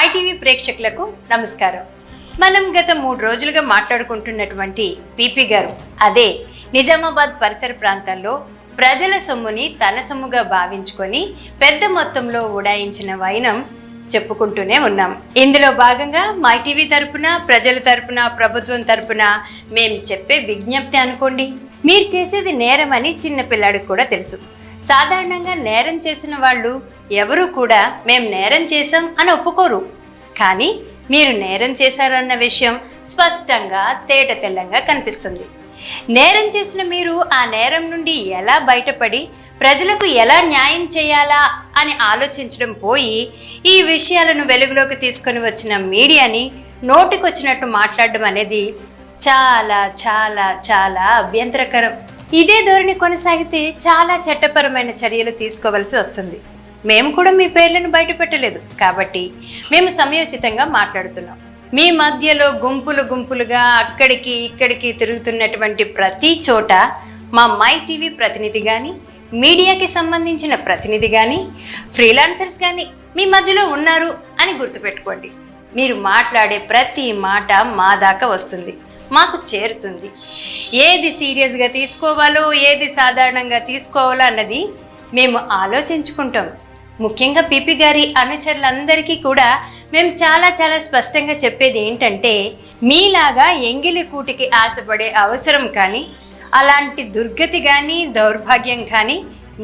My TV ప్రేక్షకులకు నమస్కారం. మనం గత మూడు రోజులుగా మాట్లాడుకుంటున్నటువంటి పీపీ గారు అదే నిజామాబాద్ పరిసర ప్రాంతాల్లో ప్రజల సొమ్ముని తన సొమ్ముగా భావించుకొని పెద్ద మొత్తంలో ఉడాయించిన వైనం చెప్పుకుంటూనే ఉన్నాం. ఇందులో భాగంగా మై టీవీ తరపున ప్రజల తరపున ప్రభుత్వం తరపున మేము చెప్పే విజ్ఞప్తి అనుకోండి. మీరు చేసేది నేరం అని చిన్న పిల్లాడికి కూడా తెలుసు. సాధారణంగా నేరం చేసిన వాళ్ళు ఎవరు కూడా మేం నేరం చేశాం అని ఒప్పుకోరు. కానీ మీరు నేరం చేశారన్న విషయం స్పష్టంగా తేట తెల్లంగా కనిపిస్తుంది. నేరం చేసిన మీరు ఆ నేరం నుండి ఎలా బయటపడి ప్రజలకు ఎలా న్యాయం చేయాలా అని ఆలోచించడం పోయి ఈ విషయాలను వెలుగులోకి తీసుకొని వచ్చిన మీడియాని నోటికొచ్చినట్టు మాట్లాడడం అనేది చాలా చాలా చాలా అభ్యంతరకరం. ఇదే ధోరణి కొనసాగితే చాలా చట్టపరమైన చర్యలు తీసుకోవలసి వస్తుంది. మేము కూడా మీ పేర్లను బయట పెట్టలేదు. కాబట్టి మేము సమయోచితంగా మాట్లాడుతున్నాం. మీ మధ్యలో గుంపులు గుంపులుగా అక్కడికి ఇక్కడికి తిరుగుతున్నటువంటి ప్రతి చోట మా మై టీవీ ప్రతినిధి కానీ మీడియాకి సంబంధించిన ప్రతినిధి కానీ ఫ్రీలాన్సర్స్ కానీ మీ మధ్యలో ఉన్నారు అని గుర్తుపెట్టుకోండి. మీరు మాట్లాడే ప్రతి మాట మా దాకా వస్తుంది. మాకు చేరుతుంది. ఏది సీరియస్గా తీసుకోవాలో ఏది సాధారణంగా తీసుకోవాలో అన్నది మేము ఆలోచించుకుంటాం. ముఖ్యంగా పిపి గారి అనుచరులందరికీ కూడా మేము చాలా చాలా స్పష్టంగా చెప్పేది ఏంటంటే మీలాగా ఎంగిలి కూటికి ఆశపడే అవసరం కానీ అలాంటి దుర్గతి కానీ దౌర్భాగ్యం కానీ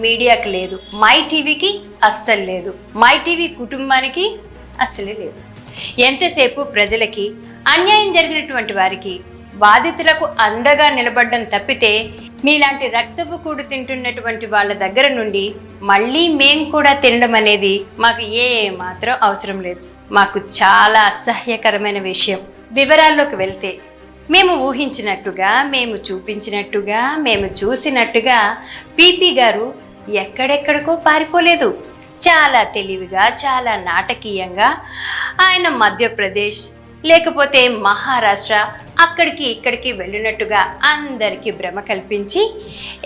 మీడియాకి లేదు. మై టీవీకి అస్సలు లేదు. మై టీవీ కుటుంబానికి అస్సలే లేదు. ఎంతసేపు ప్రజలకి అన్యాయం జరిగినటువంటి వారికి బాధితులకు అండగా నిలబడడం తప్పితే మీలాంటి రక్తపు కూడు తింటున్నటువంటి వాళ్ళ దగ్గర నుండి మళ్ళీ మేం కూడా తినడం అనేది మాకు ఏ మాత్రం అవసరం లేదు. మాకు చాలా అసహ్యకరమైన విషయం. వివరాల్లోకి వెళ్తే మేము ఊహించినట్టుగా మేము చూపించినట్టుగా మేము చూసినట్టుగా పీపీ గారు ఎక్కడెక్కడికో పారిపోలేదు. చాలా తెలివిగా చాలా నాటకీయంగా ఆయన మధ్యప్రదేశ్ లేకపోతే మహారాష్ట్ర అక్కడికి ఇక్కడికి వెళ్ళినట్టుగా అందరికీ భ్రమ కల్పించి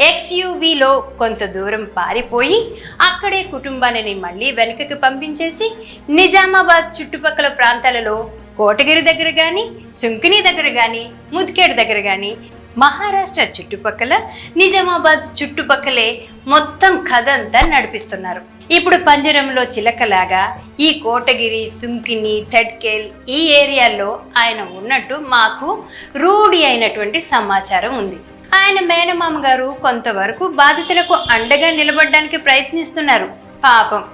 ఎక్స్యూవీలో కొంత దూరం పారిపోయి అక్కడే కుటుంబాన్ని మళ్ళీ వెనుకకి పంపించేసి నిజామాబాద్ చుట్టుపక్కల ప్రాంతాలలో కోటగిరి దగ్గర కానీ సుంకిని దగ్గర కానీ ముదికేడు దగ్గర కానీ మహారాష్ట్ర చుట్టుపక్కల నిజామాబాద్ చుట్టుపక్కలే మొత్తం కథ అంతా నడిపిస్తున్నారు. ఇప్పుడు పంజరంలో చిలకలాగా ఈ కోటగిరి సుంకిని తడ్కేల్ ఈ ఏరియాల్లో ఆయన ఉన్నట్టు మాకు రూఢి అయినటువంటి సమాచారం ఉంది. ఆయన మేనమామ గారు కొంతవరకు బాధితులకు అండగా నిలబడడానికి ప్రయత్నిస్తున్నారు. పాపం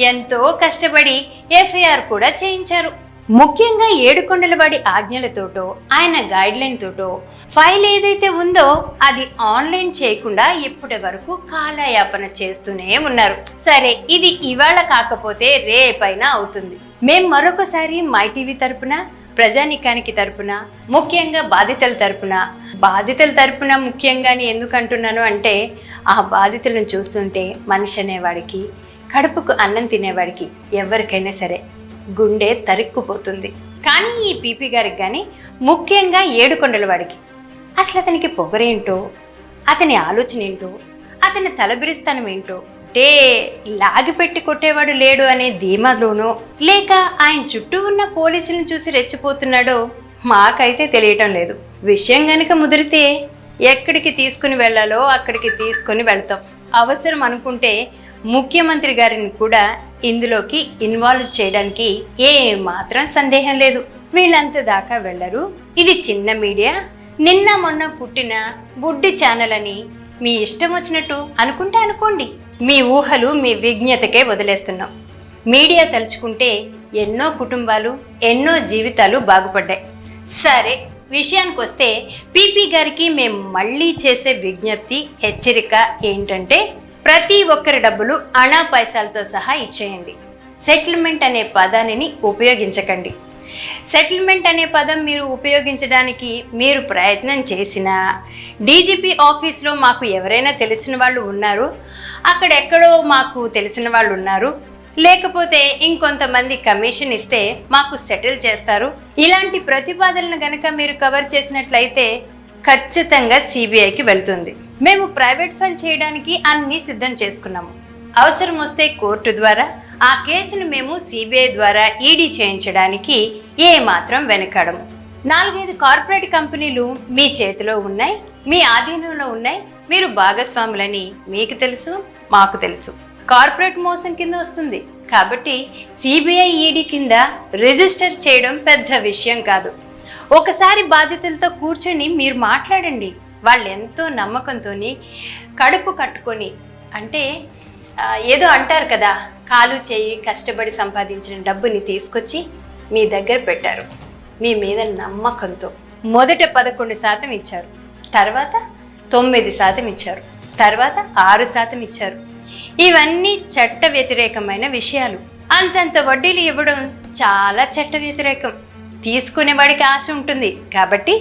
ఎంతో కష్టపడి ఎఫ్ఐఆర్ కూడా చేయించారు. ముఖ్యంగా ఏడుకొండలవాడి ఆజ్ఞలతోటో ఆయన గైడ్లైన్ తోటో ఫైల్ ఏదైతే ఉందో అది ఆన్లైన్ చేయకుండా ఇప్పటి వరకు కాలయాపన చేస్తూనే ఉన్నారు. సరే ఇది ఇవాళ కాకపోతే రేపైనా అవుతుంది. మేం మరొకసారి మై టీవీ తరపున ప్రజానికానికి తరపున ముఖ్యంగా బాధితుల తరపున బాధితుల తరపున ముఖ్యంగాని ఎందుకు అంటున్నాను అంటే ఆ బాధితులను చూస్తుంటే మనిషి అనేవాడికి కడుపుకు అన్నం తినేవాడికి ఎవరికైనా సరే గుండె తరుక్కుపోతుంది. కానీ ఈ పీపీ గారికి కానీ ముఖ్యంగా ఏడుకొండల వాడికి అసలు అతనికి పొగరేంటో? అతని ఆలోచన ఏంటో అతని తలబిరిస్తానం ఏంటో అంటే లాగిపెట్టి కొట్టేవాడు లేడు అనే ధీమాలోనో? లేక ఆయన చుట్టూ ఉన్న పోలీసులను చూసి రెచ్చిపోతున్నాడో? మాకైతే తెలియటం లేదు. విషయం గనుక ముదిరితే ఎక్కడికి తీసుకుని వెళ్ళాలో అక్కడికి తీసుకుని వెళ్తాం. అవసరం అనుకుంటే ముఖ్యమంత్రి గారిని కూడా ఇందులోకి ఇన్వాల్వ్ చేయడానికి ఏ మాత్రం సందేహం లేదు. వీళ్ళంత దాకా వెళ్ళరు. ఇది చిన్న మీడియా. నిన్న మొన్న పుట్టిన బుడ్డి ఛానల్ అని మీ ఇష్టం వచ్చినట్టు అనుకుంటే అనుకోండి. మీ ఊహలు మీ విజ్ఞతకే వదిలేస్తున్నాం. మీడియా తలుచుకుంటే ఎన్నో కుటుంబాలు ఎన్నో జీవితాలు బాగుపడ్డాయి. సరే విషయానికి వస్తే పీపీ గారికి మేము మళ్ళీ చేసే విజ్ఞప్తి హెచ్చరిక ఏంటంటే ప్రతి ఒక్కరి డబ్బులు అణా పైసాలతో సహా ఇచ్చేయండి. సెటిల్మెంట్ అనే పదాన్ని ఉపయోగించకండి. సెటిల్మెంట్ అనే పదం మీరు ఉపయోగించడానికి మీరు ప్రయత్నం చేసినా డీజీపీ ఆఫీస్లో మాకు ఎవరైనా తెలిసిన వాళ్ళు ఉన్నారు? అక్కడెక్కడో మాకు తెలిసిన వాళ్ళు ఉన్నారు? లేకపోతే ఇంకొంతమంది కమిషన్ ఇస్తే మాకు సెటిల్ చేస్తారు? ఇలాంటి ప్రతిపాదనలు గనక మీరు కవర్ చేసినట్లయితే ఖచ్చితంగా సిబిఐకి వెళ్తుంది. మేము ప్రైవేట్ ఫైల్ చేయడానికి అన్ని సిద్ధం చేసుకున్నాము. అవసరం వస్తే కోర్టు ద్వారా ఆ కేసును మేము సిబిఐ ద్వారా ఈడీ చేయించడానికి ఏమాత్రం వెనకడం నాలుగైదు కార్పొరేట్ కంపెనీలు మీ చేతిలో ఉన్నాయి మీ ఆధీనంలో ఉన్నాయి మీరు భాగస్వాములని మీకు తెలుసు మాకు తెలుసు. కార్పొరేట్ మోసం కింద వస్తుంది. కాబట్టి సిబిఐ ఈడీ కింద రిజిస్టర్ చేయడం పెద్ద విషయం కాదు. ఒకసారి బాధితులతో కూర్చొని మీరు మాట్లాడండి. వాళ్ళు ఎంతో నమ్మకంతో కడుపు కట్టుకొని అంటే ఏదో అంటారు కదా కాలు చేయి కష్టపడి సంపాదించిన డబ్బుని తీసుకొచ్చి మీ దగ్గర పెట్టారు. మీ మీద నమ్మకంతో మొదట పదకొండు శాతం ఇచ్చారు తర్వాత తొమ్మిది శాతం ఇచ్చారు తర్వాత ఆరు శాతం ఇచ్చారు. ఇవన్నీ చట్ట వ్యతిరేకమైన విషయాలు. అంతంత వడ్డీలు ఇవ్వడం చాలా చట్ట వ్యతిరేకం. తీసుకునేవాడికి ఆశ ఉంటుంది కాబట్టి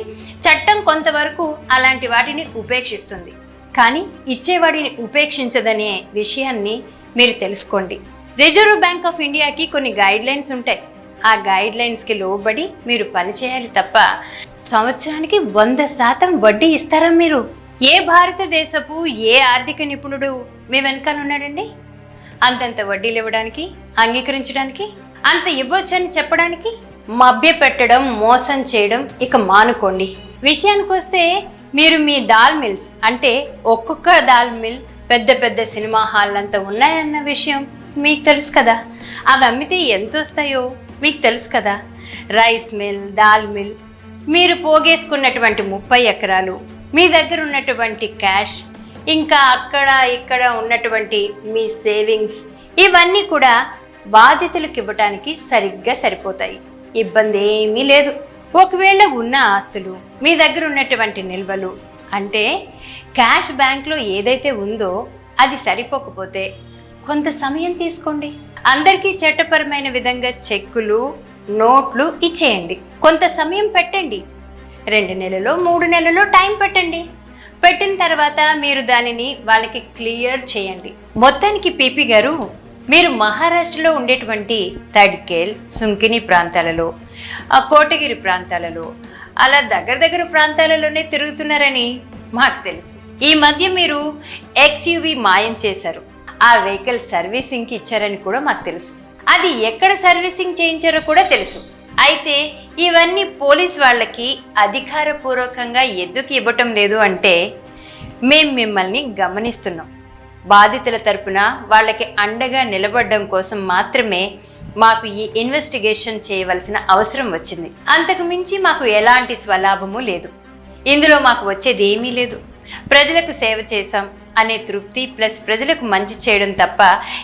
చట్టం కొంతవరకు అలాంటి వాటిని ఉపేక్షిస్తుంది. కానీ ఇచ్చేవాడిని ఉపేక్షించదనే విషయాన్ని మీరు తెలుసుకోండి. రిజర్వ్ బ్యాంక్ ఆఫ్ ఇండియాకి కొన్ని గైడ్ లైన్స్ ఉంటాయి. ఆ గైడ్ లైన్స్కి లోబడి మీరు పనిచేయాలి తప్ప సంవత్సరానికి వంద శాతం వడ్డీ ఇస్తారా మీరు? ఏ భారతదేశపు ఏ ఆర్థిక నిపుణుడు మీ వెనకాల ఉన్నాడండి? అంతంత వడ్డీలు ఇవ్వడానికి అంగీకరించడానికి అంత ఇవ్వచ్చని చెప్పడానికి మభ్యపెట్టడం మోసం చేయడం ఇక మానుకోండి. విషయానికి వస్తే మీరు మీ దాల్ మిల్స్ అంటే ఒక్కొక్క దాల్ మిల్ పెద్ద పెద్ద సినిమా హాల్ అంతా ఉన్నాయన్న విషయం మీకు తెలుసు కదా? అవి అమ్మితే ఎంత వస్తాయో మీకు తెలుసు కదా? రైస్ మిల్ దాల్ మిల్ మీరు పోగేసుకున్నటువంటి ముప్పై ఎకరాలు మీ దగ్గర ఉన్నటువంటి క్యాష్ ఇంకా అక్కడ ఇక్కడ ఉన్నటువంటి మీ సేవింగ్స్ ఇవన్నీ కూడా బాధితులకు ఇవ్వటానికి సరిగ్గా సరిపోతాయి. ఇబ్బంది ఏమీ లేదు. ఒకవేళ ఉన్న ఆస్తులు మీ దగ్గర ఉన్నటువంటి నిల్వలు అంటే క్యాష్ బ్యాంక్లో ఏదైతే ఉందో అది సరిపోకపోతే కొంత సమయం తీసుకోండి. అందరికీ చట్టపరమైన విధంగా చెక్కులు నోట్లు ఇచ్చేయండి. కొంత సమయం పెట్టండి. రెండు నెలలో మూడు నెలలో టైం పెట్టండి. పెట్టిన తర్వాత మీరు దానిని వాళ్ళకి క్లియర్ చేయండి. మొత్తానికి పీపీ గారు మీరు మహారాష్ట్రలో ఉండేటువంటి తడ్కేల్ సుంకిని ప్రాంతాలలో ఆ కోటగిరి ప్రాంతాలలో అలా దగ్గర దగ్గర ప్రాంతాలలోనే తిరుగుతున్నారని మాకు తెలుసు. ఈ మధ్య మీరు ఎక్స్యూవి మాయం చేశారు. ఆ వెహికల్ సర్వీసింగ్కి ఇచ్చారని కూడా మాకు తెలుసు. అది ఎక్కడ సర్వీసింగ్ చేయించారో కూడా తెలుసు. అయితే ఇవన్నీ పోలీస్ వాళ్ళకి అధికారపూర్వకంగా ఎందుకు ఇవ్వటం లేదు అంటే మేము మిమ్మల్ని గమనిస్తున్నాం. బాధితుల తరపున వాళ్ళకి అండగా నిలబడడం కోసం మాత్రమే మాకు ఈ ఇన్వెస్టిగేషన్ చేయవలసిన అవసరం వచ్చింది. అంతకు మించి మాకు ఎలాంటి స్వలాభము లేదు. ఇందులో మాకు వచ్చేది ఏమీ లేదు. ప్రజలకు సేవ చేశాం అనే తృప్తి ప్లస్ ప్రజలకు మంచి చేయడం తప్ప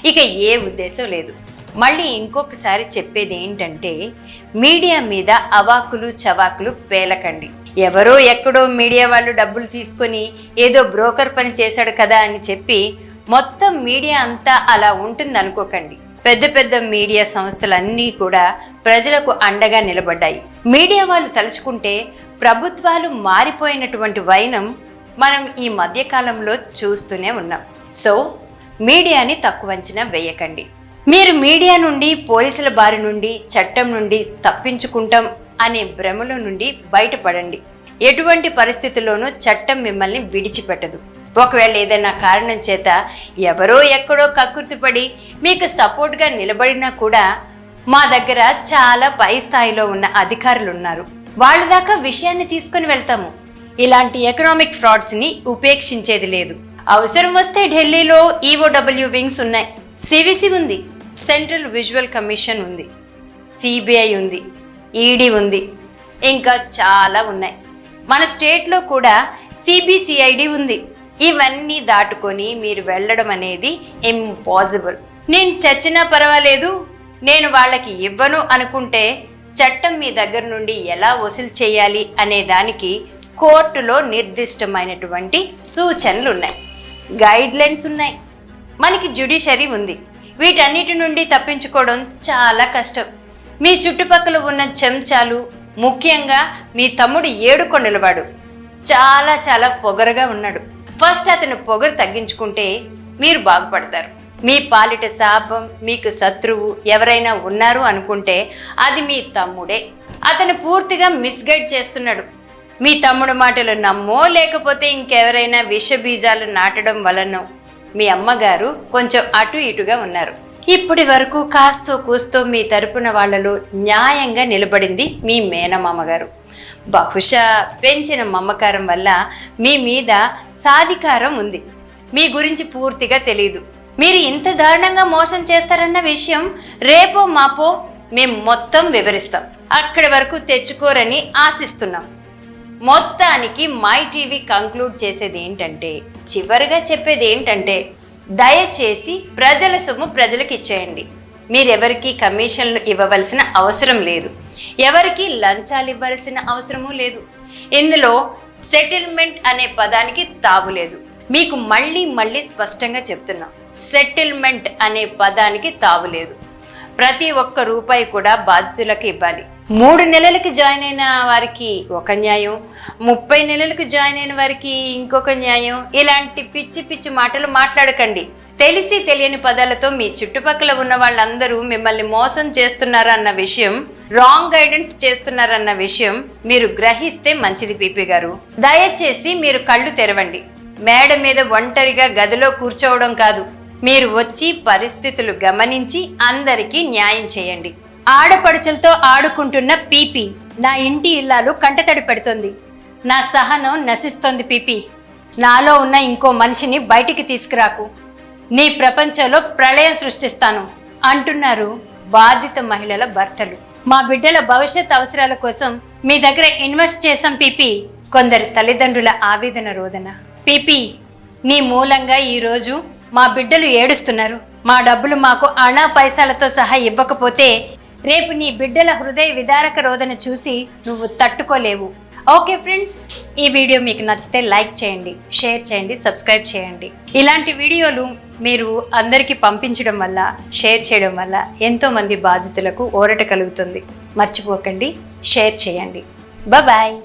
ఇక ఏ ఉద్దేశం లేదు. మళ్ళీ ఇంకొకసారి చెప్పేది ఏంటంటే మీడియా మీద అవాకులు చవాకులు పేలకండి. ఎవరో ఎక్కడో మీడియా వాళ్ళు డబ్బులు తీసుకొని ఏదో బ్రోకర్ పని చేశాడు కదా అని చెప్పి మొత్తం మీడియా అంతా అలా ఉంటుంది అనుకోకండి. పెద్ద పెద్ద మీడియా సంస్థలన్నీ కూడా ప్రజలకు అండగా నిలబడ్డాయి. మీడియా వాళ్ళు తలుచుకుంటే ప్రభుత్వాలు మారిపోయినటువంటి వైనం మనం ఈ మధ్యకాలంలో చూస్తూనే ఉన్నాం. సో మీడియాని తక్కువ అంచనా వేయకండి. మీరు మీడియా నుండి పోలీసుల బారి నుండి చట్టం నుండి తప్పించుకుంటాం అనే భ్రమలో నుండి బయటపడండి. ఎటువంటి పరిస్థితుల్లోనూ చట్టం మిమ్మల్ని విడిచిపెట్టదు. ఒకవేళ ఏదైనా కారణం చేత ఎవరో ఎక్కడో కక్కుర్తిపడి మీకు సపోర్ట్గా నిలబడినా కూడా మా దగ్గర చాలా పై స్థాయిలో ఉన్న అధికారులు ఉన్నారు వాళ్ళ దాకా విషయాన్ని తీసుకొని వెళ్తాము. ఇలాంటి ఎకనామిక్ ఫ్రాడ్స్ని ఉపేక్షించేది లేదు. అవసరం వస్తే ఢిల్లీలో ఈఓడబ్ల్యూ వింగ్స్ ఉన్నాయి. సివిసి ఉంది. సెంట్రల్ విజువల్ కమిషన్ ఉంది. సిబిఐ ఉంది. ఈడీ ఉంది. ఇంకా చాలా ఉన్నాయి. మన స్టేట్లో కూడా సిబిసిఐడి ఉంది. ఇవన్నీ దాటుకొని మీరు వెళ్ళడం అనేది ఇంపాసిబుల్. నేను చచ్చినా పర్వాలేదు. నేను వాళ్ళకి ఇవ్వను అనుకుంటే చట్టం మీ దగ్గర నుండి ఎలా వసూలు చేయాలి అనే దానికి కోర్టులో నిర్దిష్టమైనటువంటి సూచనలు ఉన్నాయి. గైడ్ లైన్స్ ఉన్నాయి. మనకి జ్యుడిషరీ ఉంది. వీటన్నిటి నుండి తప్పించుకోవడం చాలా కష్టం. మీ చుట్టుపక్కల ఉన్న చెంచాలు ముఖ్యంగా మీ తమ్ముడు ఏడుకొండలవాడు. చాలా చాలా పొగరగా ఉన్నాడు. ఫస్ట్ అతను పొగరు తగ్గించుకుంటే మీరు బాగుపడతారు. మీ పాలిట శాపం మీకు శత్రువు ఎవరైనా ఉన్నారు అనుకుంటే అది మీ తమ్ముడే. అతను పూర్తిగా మిస్గైడ్ చేస్తున్నాడు. మీ తమ్ముడు మాటలు నమ్మో లేకపోతే ఇంకెవరైనా విష బీజాలు నాటడం వలనో మీ అమ్మగారు కొంచెం అటు ఇటుగా ఉన్నారు. ఇప్పటి వరకు కాస్తో కూస్తో మీ తరపున వాళ్ళలో న్యాయంగా నిలబడింది మీ మేనమామ గారు బహుశా పెంచిన మమకారం వల్ల మీ మీద సాధికారం ఉంది. మీ గురించి పూర్తిగా తెలియదు మీరు ఇంత దారుణంగా మోసం చేస్తారన్న విషయం రేపో మాపో మేము మొత్తం వివరిస్తాం. అక్కడి వరకు తెచ్చుకోరని ఆశిస్తున్నాం. మొత్తానికి మై టీవీ కంక్లూడ్ చేసేది ఏంటంటే చివరిగా చెప్పేది ఏంటంటే దయచేసి ప్రజల సొమ్ము ప్రజలకు ఇచ్చేయండి. మీరెవరికి కమిషన్లు ఇవ్వవలసిన అవసరం లేదు. ఎవరికి లంచాలు ఇవ్వాల్సిన అవసరమూ లేదు. ఇందులో సెటిల్మెంట్ అనే పదానికి తావు లేదు. మీకు మళ్ళీ మళ్ళీ స్పష్టంగా చెప్తున్నాం సెటిల్మెంట్ అనే పదానికి తావు లేదు. ప్రతి ఒక్క రూపాయి కూడా బాధితులకు ఇవ్వాలి. మూడు నెలలకి జాయిన్ అయిన వారికి ఒక న్యాయం ముప్పై నెలలకు జాయిన్ అయిన వారికి ఇంకొక న్యాయం. ఇలాంటి పిచ్చి పిచ్చి మాటలు మాట్లాడకండి. తెలిసి తెలియని పదాలతో మీ చుట్టుపక్కల ఉన్న వాళ్ళందరూ మిమ్మల్ని మోసం చేస్తున్నారన్న విషయం రాంగ్ గైడెన్స్ చేస్తున్నారన్న విషయం మీరు గ్రహిస్తే మంచిది పీపీ గారు. దయచేసి మీరు కళ్ళు తెరవండి. మేడ మీద ఒంటరిగా గదిలో కూర్చోవడం కాదు మీరు వచ్చి పరిస్థితులు గమనించి అందరికీ న్యాయం చేయండి. ఆడపడుచులతో ఆడుకుంటున్న పీపీ. నా ఇంటి ఇల్లాలు కంటతడి పెడుతుంది. నా సహనం నశిస్తోంది పీపీ. నాలో ఉన్న ఇంకో మనిషిని బయటికి తీసుకురాకు. నీ ప్రపంచంలో ప్రళయం సృష్టిస్తాను అంటున్నారు బాధిత మహిళల భర్తలు. మా బిడ్డల భవిష్యత్ అవసరాల కోసం మీ దగ్గర ఇన్వెస్ట్ చేసాం పీపీ. కొందరు తల్లిదండ్రుల ఆవేదన రోదన. పీపీ నీ మూలంగా ఈరోజు మా బిడ్డలు ఏడుస్తున్నారు. మా డబ్బులు మాకు అణా పైసలతో సహా ఇవ్వకపోతే రేపు నీ బిడ్డల హృదయ విదారక రోదన చూసి నువ్వు తట్టుకోలేవు. ఓకే ఫ్రెండ్స్ ఈ వీడియో మీకు నచ్చితే లైక్ చేయండి షేర్ చేయండి సబ్స్క్రైబ్ చేయండి. ఇలాంటి వీడియోలు మీరు అందరికీ పంపించడం వల్ల షేర్ చేయడం వల్ల ఎంతోమంది బాధితులకు ఊరట కలుగుతుంది. మర్చిపోకండి షేర్ చేయండి. బాయ్